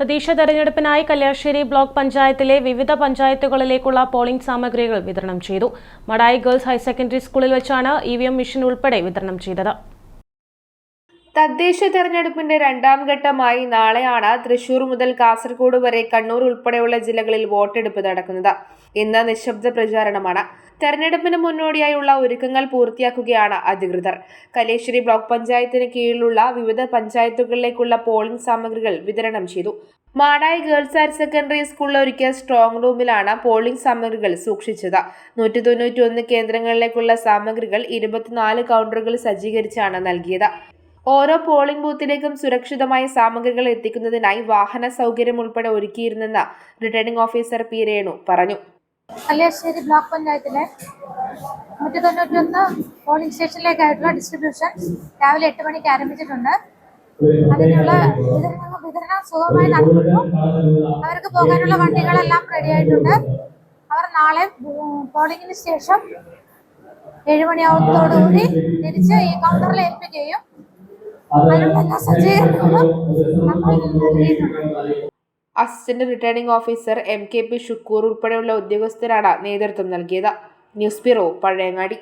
തദ്ദേശ തെരഞ്ഞെടുപ്പിനായി കല്യാശ്ശേരി ബ്ലോക്ക് പഞ്ചായത്തിലെ വിവിധ പഞ്ചായത്തുകളിലേക്കുള്ള പോളിംഗ് സാമഗ്രികൾ വിതരണം ചെയ്തു. മടായി ഗേൾസ് ഹയർ സെക്കൻഡറി സ്കൂളിൽ വെച്ചാണ് ഇ വി എം മെഷീൻ ഉൾപ്പെടെ വിതരണം ചെയ്തത്. തദ്ദേശ തെരഞ്ഞെടുപ്പിന്റെ രണ്ടാം ഘട്ടമായി നാളെയാണ് തൃശൂർ മുതൽ കാസർഗോഡ് വരെ കണ്ണൂർ ഉൾപ്പെടെയുള്ള ജില്ലകളിൽ വോട്ടെടുപ്പ് നടക്കുന്നത്. ഇന്ന് നിശബ്ദ പ്രചാരണമാണ്. തെരഞ്ഞെടുപ്പിന് മുന്നോടിയായുള്ള ഒരുക്കങ്ങൾ പൂർത്തിയാക്കുകയാണ് അധികൃതർ. കലേശ്വരി ബ്ലോക്ക് പഞ്ചായത്തിന് കീഴിലുള്ള വിവിധ പഞ്ചായത്തുകളിലേക്കുള്ള പോളിംഗ് സാമഗ്രികൾ വിതരണം ചെയ്തു. മാടായി ഗേൾസ് ഹയർ സെക്കൻഡറി സ്കൂളിൽ ഒരുക്കിയ സ്ട്രോങ് റൂമിലാണ് പോളിംഗ് സാമഗ്രികൾ സൂക്ഷിച്ചത്. നൂറ്റി തൊണ്ണൂറ്റി ഒന്ന് കേന്ദ്രങ്ങളിലേക്കുള്ള സാമഗ്രികൾ ഇരുപത്തിനാല് കൗണ്ടറുകൾ സജ്ജീകരിച്ചാണ് നൽകിയത്. ഓരോ പോളിംഗ് ബൂത്തിലേക്കും സുരക്ഷിതമായ സാമഗ്രികൾ എത്തിക്കുന്നതിനായി വാഹന സൗകര്യം ഉൾപ്പെടെ ഒരുക്കിയിരുന്നെന്ന് റിട്ടേണിംഗ് ഓഫീസർ പി രേണു പറഞ്ഞു. കല്യാശ്ശേരി ബ്ലോക്ക് പഞ്ചായത്തിലെ നൂറ്റി തൊണ്ണൂറ്റൊന്ന് പോളിംഗ് സ്റ്റേഷനിലേക്കായിട്ടുള്ള ഡിസ്ട്രിബ്യൂഷൻ രാവിലെ എട്ട് മണിക്ക് ആരംഭിച്ചിട്ടുണ്ട്. അതിനുള്ള വിതരണം വിതരണം സുഖമായി നടക്കുന്നു. അവർക്ക് പോകാനുള്ള വണ്ടികളെല്ലാം റെഡി ആയിട്ടുണ്ട്. അവർ നാളെ പോളിംഗിന് ശേഷം ഏഴുമണിയാവത്തോടുകൂടി തിരിച്ച് ഈ കൗണ്ടറിൽ ഏൽപ്പിക്കുകയും assistant returning officer M K P Shukoor ഉൾപ്പെടെയുള്ള ഉദ്യോഗസ്ഥരാണ് നേതൃത്വം നൽകിയത്. News bureau Pazhayangadi.